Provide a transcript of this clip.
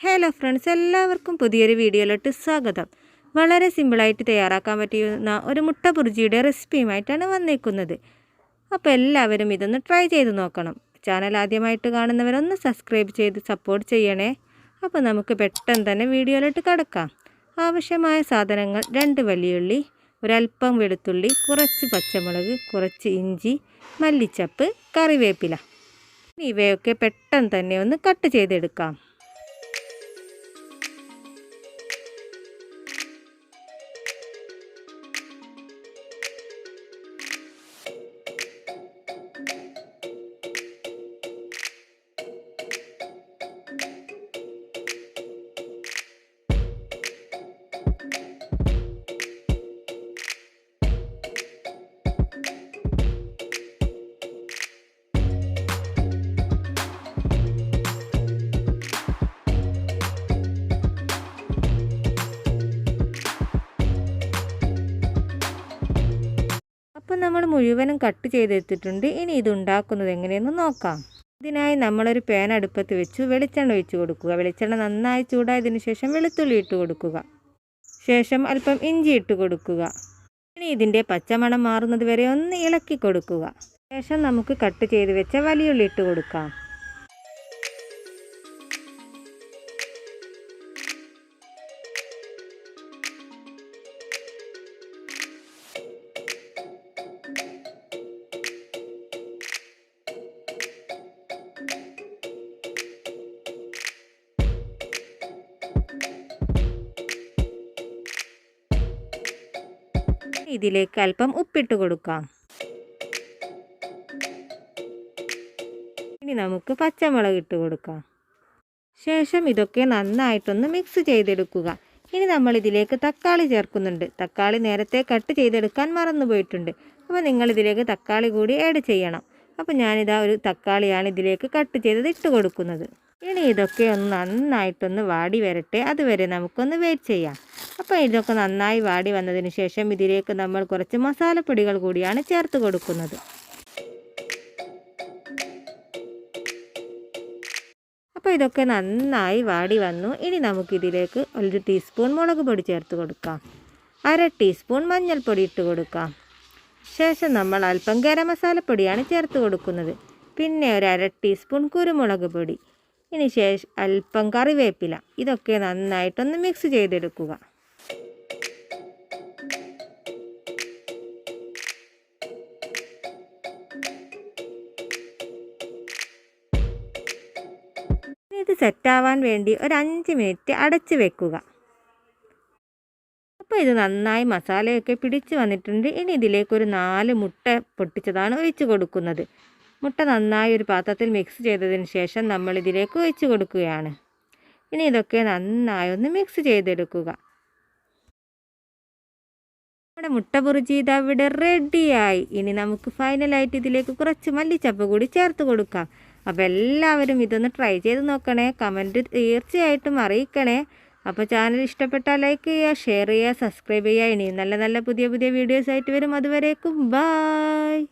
Hello friends എല്ലാവർക്കും പുതിയൊരു വീഡിയോയിലോട്ട് സ്വാഗതം. വളരെ സിമ്പിളായിട്ട് തയ്യാറാക്കാൻ പറ്റുന്ന ഒരു മുട്ട ബുർജിയുടെ റെസിപ്പിയുമായിട്ടാണ് വന്നേക്കുന്നത്. അപ്പോൾ എല്ലാവരും ഇതൊന്ന് ട്രൈ ചെയ്ത് നോക്കണം. ചാനൽ ആദ്യമായിട്ട് കാണുന്നവരൊന്ന് സബ്സ്ക്രൈബ് ചെയ്ത് സപ്പോർട്ട് ചെയ്യണേ. അപ്പോൾ നമുക്ക് പെട്ടെന്ന് തന്നെ വീഡിയോയിലോട്ട് കടക്കാം. ആവശ്യമായ സാധനങ്ങൾ രണ്ട് വലിയുള്ളി ഒരല്പം വെളുത്തുള്ളി കുറച്ച് പച്ചമുളക് കുറച്ച് ഇഞ്ചി മല്ലിച്ചപ്പ് കറിവേപ്പില. ഇവയൊക്കെ പെട്ടെന്ന് തന്നെ ഒന്ന് കട്ട് ചെയ്തെടുക്കാം. നമ്മൾ മുഴുവനും കട്ട് ചെയ്തെടുത്തിട്ടുണ്ട്. ഇനി ഇത് ഉണ്ടാക്കുന്നത് എങ്ങനെയെന്ന് നോക്കാം. ഇതിനായി നമ്മളൊരു പാൻ അടുപ്പത്ത് വെച്ച്. വെളിച്ചെണ്ണ ഒഴിച്ചു കൊടുക്കുക. വെളിച്ചെണ്ണ നന്നായി ചൂടായതിന് ശേഷം വെളുത്തുള്ളി ഇട്ട് കൊടുക്കുക. ശേഷം അല്പം ഇഞ്ചി ഇട്ട് കൊടുക്കുക. ഇനി ഇതിന്റെ പച്ചമണം മാറുന്നത് വരെ ഒന്ന് ഇളക്കി കൊടുക്കുക. ശേഷം നമുക്ക് കട്ട് ചെയ്ത് വെച്ച വലിയുള്ളി ഇട്ട് കൊടുക്കാം. ഇതിലേക്ക് അല്പം ഉപ്പിട്ട് കൊടുക്കാം. ഇനി നമുക്ക് പച്ചമുളക് ഇട്ട് കൊടുക്കാം. ശേഷം ഇതൊക്കെ നന്നായിട്ടൊന്ന് മിക്സ് ചെയ്തെടുക്കുക. ഇനി നമ്മൾ ഇതിലേക്ക് തക്കാളി ചേർക്കുന്നുണ്ട്. തക്കാളി നേരത്തെ കട്ട് ചെയ്തെടുക്കാൻ മറന്നുപോയിട്ടുണ്ട് അപ്പോൾ നിങ്ങൾ ഇതിലേക്ക് തക്കാളി കൂടി ആഡ് ചെയ്യണം. അപ്പോൾ ഞാനിതാ ഒരു തക്കാളിയാണ് ഇതിലേക്ക് കട്ട് ചെയ്തത് ഇട്ട് കൊടുക്കുന്നത്. ഇനി ഇതൊക്കെ ഒന്ന് നന്നായിട്ടൊന്ന് വാടി വരട്ടെ. അതുവരെ നമുക്കൊന്ന് വെയിറ്റ് ചെയ്യാം. അപ്പോൾ ഇതൊക്കെ നന്നായി വാടി വന്നതിന് ശേഷം ഇതിലേക്ക് നമ്മൾ കുറച്ച് മസാലപ്പൊടികൾ കൂടിയാണ് ചേർത്ത് കൊടുക്കുന്നത്. അപ്പോൾ ഇതൊക്കെ നന്നായി വാടി വന്നു. ഇനി നമുക്കിതിലേക്ക് ഒരു ടീസ്പൂൺ മുളക് പൊടി ചേർത്ത് കൊടുക്കാം. അര ടീസ്പൂൺ മഞ്ഞൾപ്പൊടി ഇട്ട് കൊടുക്കാം. ശേഷം നമ്മൾ അല്പം ഗരം മസാലപ്പൊടിയാണ് ചേർത്ത് കൊടുക്കുന്നത്. പിന്നെ ഒരു അര ടീസ്പൂൺ കുരുമുളക് പൊടി. ഇനി ശേഷം അല്പം കറിവേപ്പില. ഇതൊക്കെ നന്നായിട്ടൊന്ന് മിക്സ് ചെയ്തെടുക്കുക. സെറ്റാവാൻ വേണ്ടി ഒരു അഞ്ച് മിനിറ്റ് അടച്ച് വെക്കുക. അപ്പോൾ ഇത് നന്നായി മസാലയൊക്കെ പിടിച്ച് വന്നിട്ടുണ്ട്. ഇനി ഇതിലേക്ക് ഒരു നാല് മുട്ട പൊട്ടിച്ചതാണ് ഒഴിച്ചു കൊടുക്കുന്നത്. മുട്ട നന്നായി ഒരു പാത്രത്തിൽ മിക്സ് ചെയ്തതിന് ശേഷം നമ്മൾ ഇതിലേക്ക് ഒഴിച്ചു കൊടുക്കുകയാണ്. ഇനി ഇതൊക്കെ നന്നായി ഒന്ന് മിക്സ് ചെയ്തെടുക്കുക. നമ്മുടെ മുട്ട പൊറിച്ച് ഇത് അവിടെ റെഡിയായി ഇനി നമുക്ക് ഫൈനലായിട്ട് ഇതിലേക്ക് കുറച്ച് മല്ലിച്ചപ്പ് കൂടി ചേർത്ത് കൊടുക്കാം. അപ്പോൾ എല്ലാവരും ഇതൊന്ന് ട്രൈ ചെയ്ത് നോക്കണേ. കമന്റ് തീർച്ചയായിട്ടും അറിയിക്കണേ. അപ്പോൾ ചാനൽ ഇഷ്ടപ്പെട്ടാൽ ലൈക്ക് ചെയ്യുക ഷെയർ ചെയ്യുക സബ്സ്ക്രൈബ് ചെയ്യുക. ഇനിയും നല്ല നല്ല പുതിയ പുതിയ വീഡിയോസ് ആയിട്ട് വരും. അതുവരേക്കും ബായ്